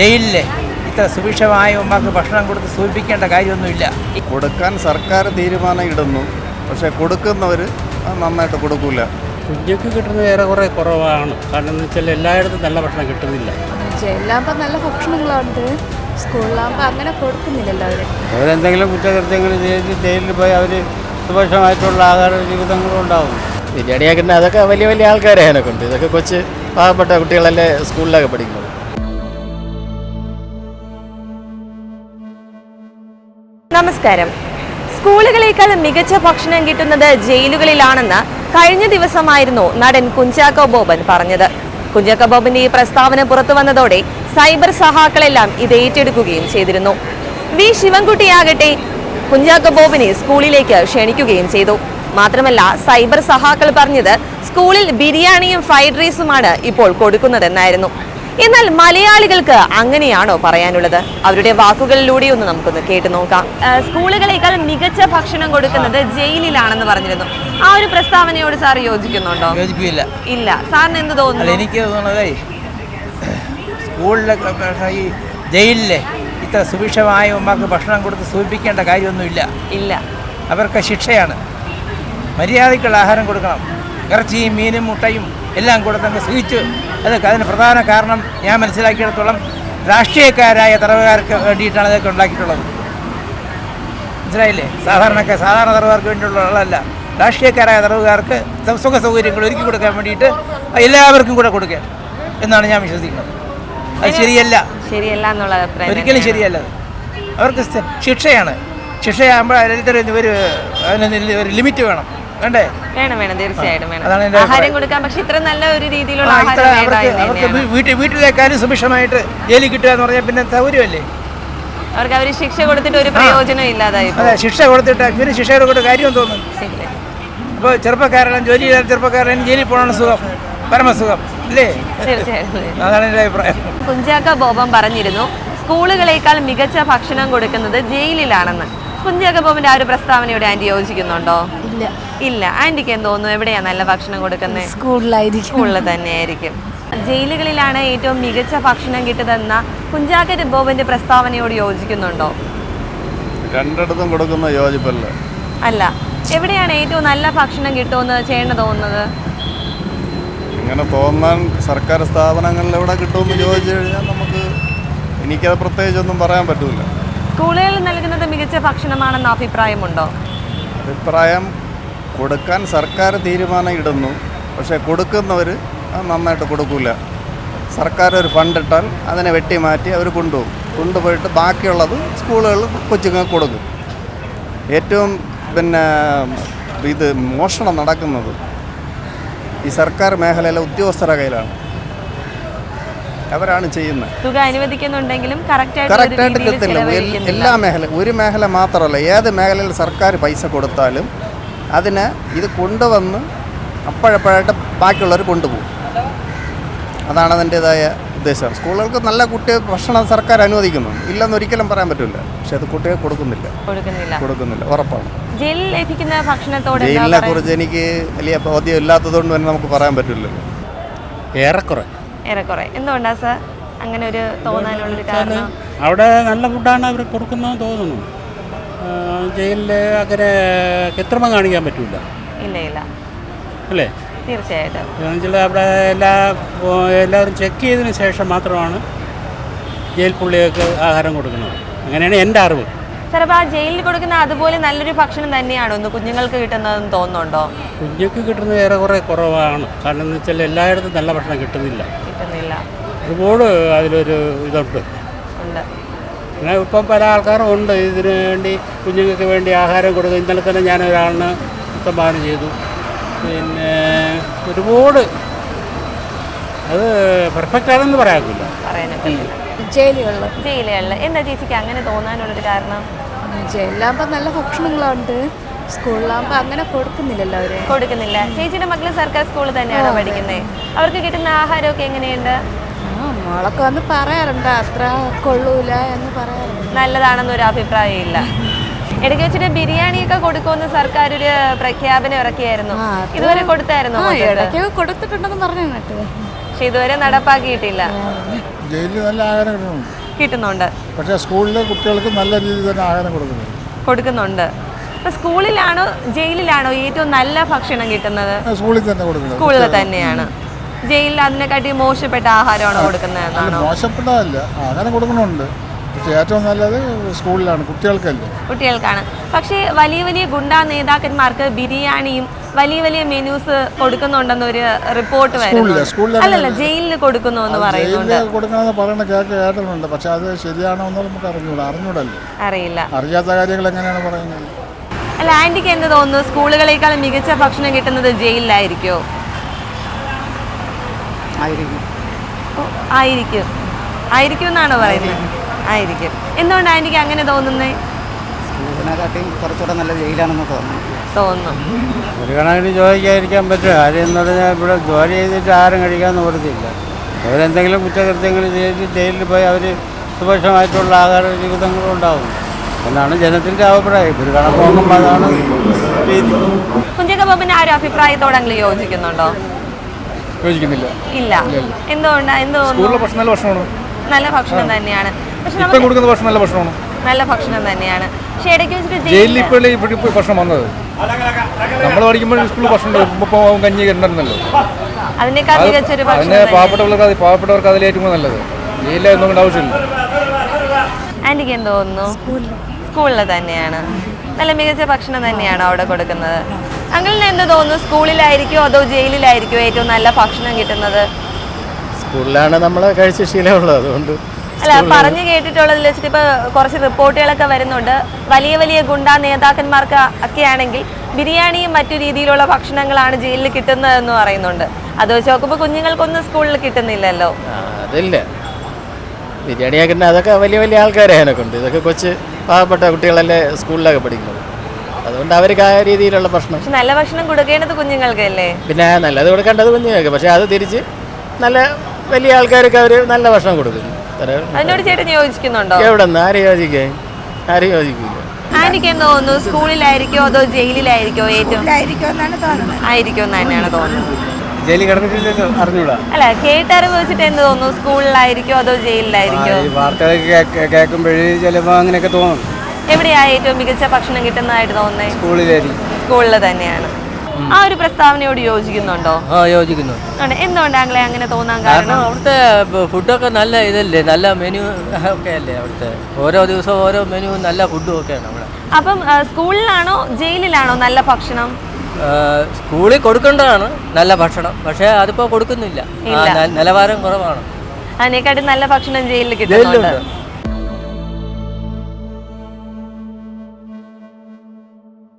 ജയിലിൽ ഇത്ര സുഭിക്ഷമായ ഉമ്മാക്ക് ഭക്ഷണം കൊടുത്ത് സൂചിപ്പിക്കേണ്ട കാര്യമൊന്നുമില്ല. കൊടുക്കാൻ സർക്കാർ തീരുമാനം ഇടുന്നു പക്ഷേ കൊടുക്കുന്നവർ നന്നായിട്ട് കൊടുക്കൂല. കുഞ്ഞുക്ക് കിട്ടുന്നത് ഏറെക്കുറെ കുറവാണ്. കാരണം എന്ന് വെച്ചാൽ എല്ലായിടത്തും നല്ല ഭക്ഷണം കിട്ടുന്നില്ല. ജയിലാകുമ്പോൾ നല്ല ഭക്ഷണങ്ങളുണ്ട്. സ്കൂളിലാകുമ്പോൾ അങ്ങനെ കൊടുക്കുന്നില്ലല്ലോ അവർ അവരെന്തെങ്കിലും കുറ്റകൃത്യങ്ങൾ ചെയ്ത് ജയിലിൽ പോയി അവർ സുഭിക്ഷമായിട്ടുള്ള ആഹാര ജീവിതങ്ങളും ഉണ്ടാവും. ബിരിയാണിയാക്കുന്ന അതൊക്കെ വലിയ വലിയ ആൾക്കാരെ അതിനൊക്കെ ഉണ്ട് ഇതൊക്കെ കൊച്ച് പാവപ്പെട്ട കുട്ടികളല്ലേ സ്കൂളിലൊക്കെ പഠിക്കുന്നത്. നമസ്കാരം. സ്കൂളുകളേക്കാൾ മികച്ച ഭക്ഷണം കിട്ടുന്നത് ജയിലുകളിലാണെന്ന് കഴിഞ്ഞ ദിവസമായിരുന്നു നടൻ കുഞ്ചാക്കോ ബോബൻ പറഞ്ഞത്. കുഞ്ചാക്കോ ബോബന്റെ ഈ പ്രസ്താവന പുറത്തു വന്നതോടെ സൈബർ സഹാക്കളെല്ലാം ഇത് ഏറ്റെടുക്കുകയും ചെയ്തിരുന്നു. വി. ശിവൻകുട്ടിയാകട്ടെ കുഞ്ചാക്കോ ബോബിനെ സ്കൂളിലേക്ക് ക്ഷണിക്കുകയും ചെയ്തു. മാത്രമല്ല സൈബർ സഹാക്കൾ പറഞ്ഞത് സ്കൂളിൽ ബിരിയാണിയും ഫ്രൈഡ് റൈസുമാണ് ഇപ്പോൾ കൊടുക്കുന്നതെന്നായിരുന്നു. എന്നാൽ മലയാളികൾക്ക് അങ്ങനെയാണോ പറയാനുള്ളത്? അവരുടെ വാക്കുകളിലൂടെ ഒന്ന് നമുക്കൊന്ന് കേട്ട് നോക്കാം. സ്കൂളുകളേക്കാൾ മികച്ച ഭക്ഷണം കൊടുക്കുന്നത് ജയിലിലാണെന്ന് പറഞ്ഞിരുന്നു. ആ ഒരു പ്രസ്താവനയോട് സാർ യോജിക്കുന്നുണ്ടോ? യോജിപ്പില്ല ഇല്ല. സാറിന് എന്ത് തോന്നുന്നു? എനിക്ക് തോന്നുന്നത് സ്കൂളിലൊക്കെ ഭക്ഷണം ഈ ജയിലിൽ ഇത്ര സുഭിക്ഷമായ ഉമ്മാക്ക് ഭക്ഷണം കൊടുത്ത് സൂചിപ്പിക്കേണ്ട കാര്യമൊന്നുമില്ല. ഇല്ല. അവർക്ക് ശിക്ഷയാണ്. മര്യാദയ്ക്കുള്ള ആഹാരം കൊടുക്കണം. ഇറച്ചിയും മീനും മുട്ടയും എല്ലാം കൊടുത്തങ്ങ് സുഖിച്ച് അതൊക്കെ അതിന് പ്രധാന കാരണം ഞാൻ മനസ്സിലാക്കിയിടത്തോളം രാഷ്ട്രീയക്കാരായ തറവുകാർക്ക് വേണ്ടിയിട്ടാണ് ഇതൊക്കെ ഉണ്ടാക്കിയിട്ടുള്ളത്. മനസ്സിലായില്ലേ? സാധാരണക്കാർ സാധാരണ തറവുകാർക്ക് വേണ്ടിയിട്ടുള്ള രാഷ്ട്രീയക്കാരായ തറവുകാർക്ക് സുഖ സൗകര്യങ്ങൾ ഒരുക്കി കൊടുക്കാൻ വേണ്ടിയിട്ട് എല്ലാവർക്കും കൂടെ കൊടുക്കുക എന്നാണ് ഞാൻ വിശ്വസിക്കുന്നത്. അത് ശരിയല്ല. ശരിയല്ല എന്നുള്ള ഒരിക്കലും ശരിയല്ല അവർക്ക് ശിക്ഷയാണ്. ശിക്ഷയാകുമ്പോൾ ഒരു അതിന് ഒരു ലിമിറ്റ് വേണം. വേണ്ടേ? വേണം വേണം തീർച്ചയായിട്ടും വേണം. ആഹാരം. കൊടുക്കാൻ പക്ഷെ ഇത്ര നല്ല ഒരു രീതിയിലുള്ള അവർക്ക് വീട്ടിൽ വീട്ടിലേക്കാരും സുഭിക്ഷമായിട്ട് ജയിലിൽ കിട്ടുക എന്ന് പറഞ്ഞാൽ പിന്നെ സൗകര്യമല്ലേ? അവർക്ക് അവർ ശിക്ഷ കൊടുത്തിട്ട് ഒരു പ്രയോജനം ഇല്ലാതായി അതെ ശിക്ഷ കൊടുത്തിട്ട് ഇവർ ശിക്ഷ കൊടുത്തിട്ട് കാര്യം തോന്നുന്നു. ഇപ്പോൾ ചെറുപ്പക്കാരെല്ലാം ജോലി ചെയ്താൽ ചെറുപ്പക്കാരൻ ജയിലിൽ പോകണം സുഖം പരമസുഖം അല്ലേ തീർച്ചയായിട്ടും അതാണ് എന്റെ അഭിപ്രായം. കുഞ്ചാക്ക ബോബൻ പറഞ്ഞിരുന്നു സ്കൂളുകളേക്കാൾ മികച്ച ഭക്ഷണം കൊടുക്കുന്നത് ജയിലിലാണെന്ന്. കുഞ്ചാക്ക ബോബന്റെ ആ ഒരു പ്രസ്താവനയോട് ആന്റി യോജിക്കുന്നുണ്ടോ? ഇല്ല. ഇല്ല. ആന്റിക്ക് എന്ത് തോന്നുന്നു? എവിടെയാ നല്ല ഭക്ഷണം കൊടുക്കുന്നത് സ്കൂളിലായിരിക്കും. സ്കൂളിൽ തന്നെയായിരിക്കും. ജയിലുകളിലാണ് ഏറ്റവും മികച്ച ഭക്ഷണം കിട്ടുന്നതെന്ന കുഞ്ചാക്ക ബോബന്റെ പ്രസ്താവനയോട് യോജിക്കുന്നുണ്ടോ? രണ്ടിടത്തും കൊടുക്കുന്ന യോജിപ്പല്ല. അല്ല. എവിടെയാണ് ഏറ്റവും നല്ല ഭക്ഷണം കിട്ടുമെന്ന് ചെയ്യേണ്ട തോന്നുന്നത്? ഇങ്ങനെ തോന്നാൻ സർക്കാർ സ്ഥാപനങ്ങളിൽ എവിടെ കിട്ടുമെന്ന് ചോദിച്ചു കഴിഞ്ഞാൽ നമുക്ക് എനിക്കത് പ്രത്യേകിച്ചൊന്നും പറയാൻ പറ്റൂല. സ്കൂളുകളിൽ നൽകുന്നത് മികച്ച ഭക്ഷണമാണെന്ന അഭിപ്രായമുണ്ടോ? അഭിപ്രായം കൊടുക്കാൻ സർക്കാർ തീരുമാനം ഇടുന്നു പക്ഷേ കൊടുക്കുന്നവർ നന്നായിട്ട് കൊടുക്കൂല. സർക്കാർ ഒരു ഫണ്ട് ഇട്ടാൽ അതിനെ വെട്ടി മാറ്റി അവർ കൊണ്ടുപോകും. കൊണ്ടുപോയിട്ട് ബാക്കിയുള്ളത് സ്കൂളുകളിൽ കൊച്ചുങ്ങൾക്ക് കൊടുക്കും. ഏറ്റവും പിന്നെ ഇത് മോഷണം നടക്കുന്നത് ഈ സർക്കാർ മേഖലയിലെ ഉദ്യോഗസ്ഥരുടെ കയ്യിലാണ്. അവരാണ് ചെയ്യുന്നത്. തുക അനുവദിക്കുന്നുണ്ടെങ്കിലും കറക്റ്റായിട്ട് എല്ലാ മേഖല ഒരു മേഖല മാത്രമല്ല ഏത് മേഖലയിൽ സർക്കാർ പൈസ കൊടുത്താലും അതിന് ഇത് കൊണ്ടുവന്ന് അപ്പോഴപ്പോഴായിട്ട് ബാക്കിയുള്ളവർ കൊണ്ടുപോകും. അതാണ് അതിന്റേതായ ഉദ്ദേശം. സ്കൂളുകൾക്ക് നല്ല കുട്ടി ഭക്ഷണം സർക്കാർ അനുവദിക്കുന്നു. ഇല്ലെന്ന് ഒരിക്കലും പറയാൻ പറ്റില്ല. പക്ഷെ അത് കുട്ടികൾ കൊടുക്കുന്നില്ല. കൊടുക്കുന്നില്ല. ഉറപ്പാണ്. ജയിലിനെ? കുറിച്ച് എനിക്ക് വലിയ ബോധ്യം ഇല്ലാത്തതുകൊണ്ട് തന്നെ നമുക്ക് പറയാൻ പറ്റില്ലല്ലോ. ഏറെക്കുറെ. ഏറെക്കുറെ. എന്തുകൊണ്ടാ സർ? അങ്ങനെ ഒരു തോന്നാനുള്ളൊരു കാരണം? അവിടെ നല്ല ഫുഡാണ് അവർ കൊടുക്കുന്നതെന്ന് തോന്നുന്നു. ജയിലിൽ അങ്ങനെ കൃത്രിമം കാണിക്കാൻ പറ്റില്ല ഇല്ല ഇല്ല. അല്ലേ? തീർച്ചയായിട്ടും. അവിടെ എല്ലാ എല്ലാവരും ചെക്ക് ചെയ്തതിന് ശേഷം മാത്രമാണ് ജയിൽ പുള്ളികൾക്ക് ആഹാരം കൊടുക്കുന്നത്. അങ്ങനെയാണ് എന്റെ അറിവ്. സാർ അപ്പോൾ ആ ജയിലിൽ കൊടുക്കുന്ന അതുപോലെ നല്ലൊരു ഭക്ഷണം തന്നെയാണോ ഒന്ന് കുഞ്ഞുങ്ങൾക്ക് കിട്ടുന്നതെന്ന് തോന്നുന്നുണ്ടോ? കുഞ്ഞുങ്ങൾക്ക് കിട്ടുന്നത് ഏറെ ഏറെക്കുറെ കുറവാണ്. കാരണം എന്ന് വെച്ചാൽ എല്ലായിടത്തും നല്ല ഭക്ഷണം കിട്ടുന്നില്ല. കിട്ടുന്നില്ല. ഒരുപാട് അതിലൊരു ഇതുണ്ട്. ഉണ്ട്. പിന്നെ ഇപ്പം പല ആൾക്കാരും ഉണ്ട്. ഇതിന് വേണ്ടി കുഞ്ഞുങ്ങൾക്ക് വേണ്ടി ആഹാരം കൊടുക്കുക. ഇന്നലെ തന്നെ ഞാൻ ഒരാളിന് സംഭാവന ചെയ്തു. പിന്നെ ഒരുപാട്. അത് പെർഫെക്റ്റ് ആണെന്ന് പറയാനില്ല ജയിലുകളിൽ ജയിലുകളിൽ എന്താ ചേച്ചിക്ക് അങ്ങനെ തോന്നാനുള്ളൊരു കാരണം? ജയിലാകുമ്പോൾ നല്ല ഭക്ഷണങ്ങളുണ്ട് സ്കൂളിലാകുമ്പോൾ അങ്ങനെ കൊടുക്കുന്നില്ലല്ലോ അവർ. കൊടുക്കുന്നില്ല. ചേച്ചിയുടെ മക്കൾ സർക്കാർ സ്കൂളിൽ തന്നെയാണോ പഠിക്കുന്നത്. അവർക്ക് കിട്ടുന്ന ആഹാരമൊക്കെ എങ്ങനെയുണ്ട്? ആ മോളൊക്കെ വന്ന് പറയാറുണ്ട് അത്ര കൊള്ളൂല എന്ന് പറയാറുണ്ട്. നല്ലതാണെന്ന് ഒരു അഭിപ്രായം ഇല്ല ഇടയ്ക്ക് വെച്ചിട്ട് ബിരിയാണിയൊക്കെ കൊടുക്കുമെന്ന് സർക്കാർ ഒരു പ്രഖ്യാപനം ഇറക്കിയായിരുന്നു. ഇതുവരെ കൊടുത്തായിരുന്നു ഇടയ്ക്കൊക്കെ കൊടുത്തിട്ടുണ്ടെന്ന് പറഞ്ഞു പക്ഷെ ഇതുവരെ നടപ്പാക്കിയിട്ടില്ല. ജയിലിൽ നല്ല ആഹാരം കിട്ടുന്നുണ്ട് പക്ഷേ സ്കൂളിലെ കുട്ടികൾക്ക് നല്ല രീതിയിൽ തന്നെ ആഹാരം കൊടുക്കുന്നുണ്ട് കൊടുക്കുന്നുണ്ട്. ഇപ്പൊ സ്കൂളിലാണോ ജയിലിലാണോ ഏറ്റവും നല്ല ഭക്ഷണം കിട്ടുന്നത്? സ്കൂളിൽ തന്നെ കൊടുക്കുന്നത്. സ്കൂളിൽ തന്നെയാണ്. ജയിലിൽ അതിനെക്കാട്ടി മോശപ്പെട്ട ആഹാരമാണോ കൊടുക്കുന്നത് മോശപ്പെട്ടതല്ല. ആഹാരം കൊടുക്കുന്നുണ്ട്. ഏറ്റവും നല്ലത് സ്കൂളിലാണ് കുട്ടികൾക്കല്ലേ. കുട്ടികൾക്കാണ്. പക്ഷേ വലിയ വലിയ ഗുണ്ടാ നേതാക്കന്മാർക്ക് ബിരിയാണിയും വലിയ വലിയ മെനൂസ് കൊടുക്കുന്നുണ്ടെന്നൊരു റിപ്പോർട്ട് വരുന്നു. അല്ലല്ല ജയിലിൽ കൊടുക്കുന്നു എന്ന് പറയുന്നുണ്ട്. കൊടുക്കണമെന്ന് പറയുന്ന കേക്ക് കേട്ടിട്ടുണ്ട്. പക്ഷെ അത് ശരിയാണോ എന്ന് നമുക്ക് അറിഞ്ഞൂടാ അറിഞ്ഞൂടല്ലോ? അറിയില്ല. അറിയാത്ത കാര്യങ്ങൾ എങ്ങനെയാണ് പറയുന്നത്? അല്ല ആന്റിക്ക് എന്ത് തോന്നുന്നു? സ്കൂളുകളേക്കാൾ മികച്ച ഭക്ഷണം കിട്ടുന്നത് ജയിലിലായിരിക്കോ? ഓ, ആയിരിക്കും. ആയിരിക്കും എന്നാണോ പറയുന്നത്? ആയിരിക്കും. എന്തുകൊണ്ട് ആന്റിക്ക് അങ്ങനെ തോന്നുന്നേ? സ്കൂളിനെക്കാട്ടിയും കുറച്ചുകൂടെ നല്ല ജയിലാണെന്ന് തോന്നുന്നു. തോന്നുന്നു. ഒരു കണക്കിന് ചോദിക്കാതിരിക്കാൻ പറ്റും കാര്യം എന്ന് പറഞ്ഞാൽ ഇവിടെ ജോലി ചെയ്തിട്ട് ആരും കഴിക്കാൻ നിവൃത്തിയില്ല അവരെന്തെങ്കിലും കുറ്റകൃത്യങ്ങൾ ചെയ്ത് ജയിലിൽ പോയി അവർ സുഭിക്ഷമായിട്ടുള്ള ആഹാര ജീവിതങ്ങളും ഉണ്ടാവും. എന്നാണ് ജനത്തിന്റെ അഭിപ്രായം. ഒരു കണക്ക് നോക്കുമ്പോൾ അതാണ് രീതി. കുഞ്ചക്ക ബോബിന്റെ ആ ഒരു അഭിപ്രായത്തോടെങ്കിലും യോജിക്കുന്നുണ്ടോ? യോജിക്കുന്നില്ല. ഇല്ല. എന്തുകൊണ്ടാ? എന്ത് തോന്നുന്നു ഭക്ഷണം നല്ല ഭക്ഷണമാണ്. നല്ല ഭക്ഷണം തന്നെയാണ്. പക്ഷെ ഇപ്പം നമുക്ക് കൊടുക്കുന്ന ഭക്ഷണം നല്ല ഭക്ഷണമാണ്. നല്ല ഭക്ഷണം തന്നെയാണ്. പക്ഷേ ഇടയ്ക്ക് വെച്ചിട്ട് ജയിലിൽ ജയിലിൽ ഇപ്പോഴല്ലേ ഇവിടെ ഇപ്പോൾ ഭക്ഷണം വന്നത്? നമ്മൾ പഠിക്കുമ്പോൾ സ്കൂളിൽ ഭക്ഷണം ഉണ്ട്. ഉപ്പുമാവും കഞ്ഞി ഉണ്ടായിരുന്നല്ലോ. അതിനേക്കാൾ മികച്ചൊരു ഭക്ഷണം അതിന് തന്നെ. പാവപ്പെട്ടവർക്ക് അത് പാവപ്പെട്ടവർക്ക് അതിൽ ഏറ്റവും നല്ലത്. ജയിലിൽ നോക്കേണ്ട ആവശ്യമില്ല. ആന്റിക്ക് എന്ത് തോന്നുന്നു? സ്കൂളിൽ തന്നെയാണ്. നല്ല മികച്ച ഭക്ഷണം തന്നെയാണോ അവിടെ കൊടുക്കുന്നത്? അങ്ങനെ എന്ത് തോന്നുന്നു? സ്കൂളിലായിരിക്കോ അതോ ജയിലിലായിരിക്കോ ഏറ്റവും നല്ല ഭക്ഷണം കിട്ടുന്നത്? സ്കൂളിലാണ് നമ്മൾ കഴിച്ച ശീലമുള്ളത്. അതുകൊണ്ട് അല്ല പറഞ്ഞു കേട്ടിട്ടുള്ളതിൽ വെച്ചിട്ട് ഇപ്പൊ കുറച്ച് റിപ്പോർട്ടുകളൊക്കെ വരുന്നുണ്ട്. വലിയ വലിയ ഗുണ്ടാ നേതാക്കന്മാർക്ക് ഒക്കെ ആണെങ്കിൽ ബിരിയാണിയും മറ്റു രീതിയിലുള്ള ഭക്ഷണങ്ങളാണ് ജയിലിൽ കിട്ടുന്നതെന്ന് പറയുന്നുണ്ട്. അത് വെച്ച് നോക്കുമ്പോൾ കുഞ്ഞുങ്ങൾക്കൊന്നും സ്കൂളിൽ കിട്ടുന്നില്ലല്ലോ. അതില്ല. ബിരിയാണി ആക്കുന്ന അതൊക്കെ വലിയ വലിയ ആൾക്കാരെ അതിനൊക്കെ ഇതൊക്കെ കൊച്ച് പാവപ്പെട്ട കുട്ടികളല്ലേ സ്കൂളിലൊക്കെ പഠിക്കുന്നത്. അതുകൊണ്ട് അവർക്ക് ആ രീതിയിലുള്ള ഭക്ഷണം. നല്ല ഭക്ഷണം കൊടുക്കേണ്ടത് കുഞ്ഞുങ്ങൾക്കല്ലേ? പിന്നെ നല്ലത് കൊടുക്കേണ്ടത് കുഞ്ഞുങ്ങൾക്ക്. പക്ഷെ അത് തിരിച്ച് നല്ല വലിയ ആൾക്കാർക്ക് അവർ നല്ല ഭക്ഷണം കൊടുക്കുന്നു. അതിനോട് ചേട്ടൻ യോജിക്കുന്നുണ്ടോ? എവിടെ നിന്ന് ആരും യോജിക്കേ? ആരും യോജിക്കില്ല ആന്റിക്ക് തോന്നുന്നു? സ്കൂളിലായിരിക്കോ അതോ ജയിലിലായിരിക്കോ ഏറ്റവും? എന്നാണ് തോന്നുന്നത്. ആയിരിക്കും എന്ന് തന്നെയാണ് തോന്നുന്നത്. ജയിലിൽ കിടന്നിട്ടില്ലല്ലോ അറിഞ്ഞൂടാ. അല്ല കേട്ടറിവ് വെച്ചിട്ട് എന്ത് തോന്നുന്നു? സ്കൂളിലായിരിക്കോ അതോ ജയിലിലായിരിക്കോ? ഈ വാർത്തകളൊക്കെ കേൾക്കുമ്പോഴേ ചിലപ്പോൾ അങ്ങനെയൊക്കെ തോന്നും. എവിടെയാ ഏറ്റവും മികച്ച ഭക്ഷണം കിട്ടുന്നതായിട്ട് തോന്നുന്നത് സ്കൂളിലായിരിക്കും. സ്കൂളിൽ തന്നെയാണ്. ആ ഒരു പ്രസ്താവനയോട് യോജിക്കുന്നുണ്ടോ? ആ യോജിക്കുന്നു. എന്തുകൊണ്ട് ആംഗ്ലേ അങ്ങനെ തോന്നാൻ കാരണം അവിടുത്തെ ഫുഡൊക്കെ നല്ല ഇതല്ലേ? നല്ല മെനു ഒക്കെ അല്ലേ അവിടുത്തെ? ഓരോ ദിവസവും ഓരോ മെനു നല്ല ഫുഡും ഒക്കെയാണ് അവിടെ. അപ്പം സ്കൂളിലാണോ ജയിലിലാണോ നല്ല ഭക്ഷണം? സ്കൂളിൽ കൊടുക്കേണ്ടതാണ് നല്ല ഭക്ഷണം. പക്ഷേ അതിപ്പോ കൊടുക്കുന്നില്ല. നിലവാരം കുറവാണ്. അതിനെക്കാട്ടി നല്ല ഭക്ഷണം ജയിലിൽ കിട്ടുന്നുണ്ട്.